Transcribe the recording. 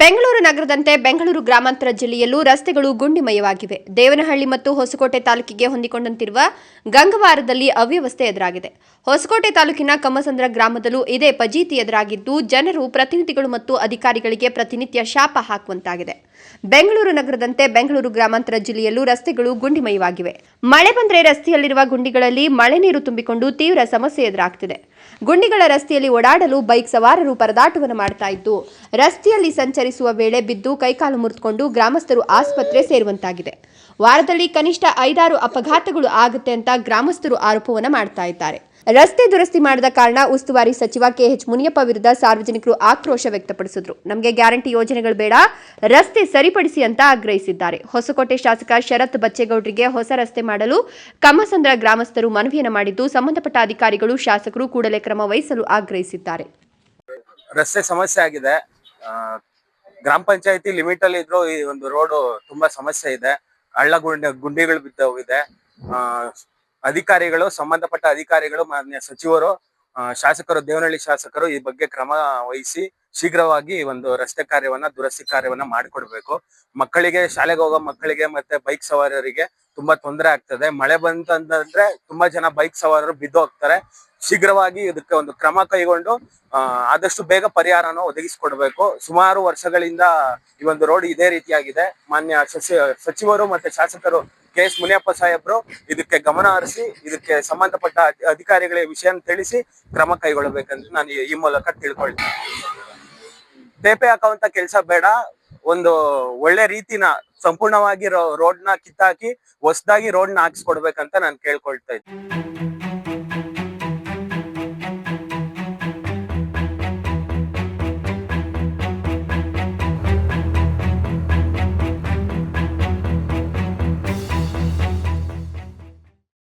ಬೆಂಗಳೂರು ನಗರದಂತೆ ಬೆಂಗಳೂರು ಗ್ರಾಮಾಂತರ ಜಿಲ್ಲೆಯಲ್ಲೂ ರಸ್ತೆಗಳು ಗುಂಡಿಮಯವಾಗಿವೆ. ದೇವನಹಳ್ಳಿ ಮತ್ತು ಹೊಸಕೋಟೆ ತಾಲೂಕಿಗೆ ಹೊಂದಿಕೊಂಡಂತಿರುವ ಗಂಗವಾರದಲ್ಲಿ ಅವ್ಯವಸ್ಥೆ ಎದುರಾಗಿದೆ. ಹೊಸಕೋಟೆ ತಾಲೂಕಿನ ಕಮ್ಮಸಂದ್ರ ಗ್ರಾಮದಲ್ಲೂ ಇದೇ ಫಜೀತಿ ಎದುರಾಗಿದ್ದು, ಜನರು ಪ್ರತಿನಿಧಿಗಳು ಮತ್ತು ಅಧಿಕಾರಿಗಳಿಗೆ ಪ್ರತಿನಿತ್ಯ ಶಾಪ ಹಾಕುವಂತಾಗಿದೆ. ಬೆಂಗಳೂರು ನಗರದಂತೆ ಬೆಂಗಳೂರು ಗ್ರಾಮಾಂತರ ಜಿಲ್ಲೆಯಲ್ಲೂ ರಸ್ತೆಗಳು ಗುಂಡಿಮಯವಾಗಿವೆ. ಮಳೆ ಬಂದರೆ ರಸ್ತೆಯಲ್ಲಿರುವ ಗುಂಡಿಗಳಲ್ಲಿ ಮಳೆ ನೀರು ತುಂಬಿಕೊಂಡು ತೀವ್ರ ಸಮಸ್ಯೆ ಎದುರಾಗ್ತಿದೆ. ಗುಂಡಿಗಳ ರಸ್ತೆಯಲ್ಲಿ ಓಡಾಡಲು ಬೈಕ್ ಸವಾರರು ಪರದಾಟವನ್ನು ಮಾಡ್ತಾ ಇದ್ದು, ರಸ್ತೆಯಲ್ಲಿ ಸಂಚರಿಸುವ ವೇಳೆ ಬಿದ್ದು ಕೈಕಾಲು ಮುರಿದುಕೊಂಡು ಗ್ರಾಮಸ್ಥರು ಆಸ್ಪತ್ರೆ ಸೇರುವಂತಾಗಿದೆ. ವಾರದಲ್ಲಿ ಕನಿಷ್ಠ ಐದಾರು ಅಪಘಾತಗಳು ಆಗುತ್ತೆ ಅಂತ ಗ್ರಾಮಸ್ಥರು ಆರೋಪವನ್ನು ಮಾಡ್ತಾ ಇದ್ದಾರೆ. ರಸ್ತೆ ದುರಸ್ತಿ ಮಾಡದ ಕಾರಣ ಉಸ್ತುವಾರಿ ಸಚಿವ ಕೆಎಚ್ ಮುನಿಯಪ್ಪ ವಿರುದ್ಧ ಸಾರ್ವಜನಿಕರು ಆಕ್ರೋಶ ವ್ಯಕ್ತಪಡಿಸಿದ್ರು. ನಮಗೆ ಗ್ಯಾರಂಟಿ ಯೋಜನೆಗಳು ಬೇಡ ರಸ್ತೆ ಸರಿಪಡಿಸಿ ಅಂತ ಆಗ್ರಹಿಸಿದ್ದಾರೆ. ಹೊಸಕೋಟೆ ಶಾಸಕ ಶರತ್ ಬಚ್ಚೇಗೌಡರಿಗೆ ಹೊಸ ರಸ್ತೆ ಮಾಡಲು ಕಮ್ಮಸಂದ್ರ ಗ್ರಾಮಸ್ಥರು ಮನವಿಯನ್ನು ಮಾಡಿದ್ದು ಸಂಬಂಧಪಟ್ಟ ಅಧಿಕಾರಿಗಳು ಶಾಸಕರು ಕೂಡಲೇ ಕ್ರಮ ವಹಿಸಲು ಆಗ್ರಹಿಸಿದ್ದಾರೆ. ರಸ್ತೆ ಸಮಸ್ಯೆ ಆಗಿದೆ. ಗ್ರಾಮ ಪಂಚಾಯತಿ ಲಿಮಿಟ್ ಅಲ್ಲಿ ಇದ್ರು ಈ ಒಂದು ರೋಡ್ ತುಂಬಾ ಸಮಸ್ಯೆ ಇದೆ. ಹಳ್ಳ ಗುಂಡಿ ಗುಂಡಿಗಳು ಬಿದ್ದೋಗಿದೆ. ಆ, ಅಧಿಕಾರಿಗಳು, ಸಂಬಂಧಪಟ್ಟ ಅಧಿಕಾರಿಗಳು, ಮಾನ್ಯ ಸಚಿವರು ಶಾಸಕರು, ದೇವನಹಳ್ಳಿ ಶಾಸಕರು ಈ ಬಗ್ಗೆ ಕ್ರಮ ವಹಿಸಿ ಶೀಘ್ರವಾಗಿ ಒಂದು ರಸ್ತೆ ಕಾರ್ಯವನ್ನ, ದುರಸ್ತಿ ಕಾರ್ಯವನ್ನ ಮಾಡಿಕೊಡ್ಬೇಕು. ಮಕ್ಕಳಿಗೆ ಶಾಲೆಗೆ ಹೋಗೋ ಮಕ್ಕಳಿಗೆ ಮತ್ತೆ ಬೈಕ್ ಸವಾರರಿಗೆ ತುಂಬಾ ತೊಂದರೆ ಆಗ್ತದೆ. ಮಳೆ ಬಂತಂದ್ರೆ ತುಂಬಾ ಜನ ಬೈಕ್ ಸವಾರರು ಬಿದ್ದು ಹೋಗ್ತಾರೆ. ಶೀಘ್ರವಾಗಿ ಇದಕ್ಕೆ ಒಂದು ಕ್ರಮ ಕೈಗೊಂಡು ಆದಷ್ಟು ಬೇಗ ಪರಿಹಾರನ ಒದಗಿಸಿಕೊಡ್ಬೇಕು. ಸುಮಾರು ವರ್ಷಗಳಿಂದ ಈ ಒಂದು ರೋಡ್ ಇದೇ ರೀತಿಯಾಗಿದೆ. ಮಾನ್ಯ ಸಚಿ- ಸಚಿವರು ಮತ್ತೆ ಶಾಸಕರು ಕೆ ಎಸ್ ಮುನಿಯಪ್ಪ ಸಾಹೇಬ್ರು ಇದಕ್ಕೆ ಗಮನ ಹರಿಸಿ, ಇದಕ್ಕೆ ಸಂಬಂಧಪಟ್ಟ ಅಧಿಕಾರಿಗಳ ವಿಷಯ ತಿಳಿಸಿ ಕ್ರಮ ಕೈಗೊಳ್ಳಬೇಕಂತ ನಾನು ಈ- ಈ ಮೂಲಕ ತಿಳ್ಕೊಳ್ತೀನಿ. ಪೇಪೆ ಹಾಕುವಂತ ಕೆಲಸ ಬೇಡ. ಒಂದು ಒಳ್ಳೆ ರೀತಿನ ಸಂಪೂರ್ಣವಾಗಿ ರೋಡ್ನ ಕಿತ್ತಾಕಿ, ಹೊಸದಾಗಿ ರೋಡ್ನ ಹಾಕಿಸ್ಕೊಡ್ಬೇಕಂತ ನಾನು ಕೇಳ್ಕೊಳ್ತಾ ಇದ್ದೀನಿ.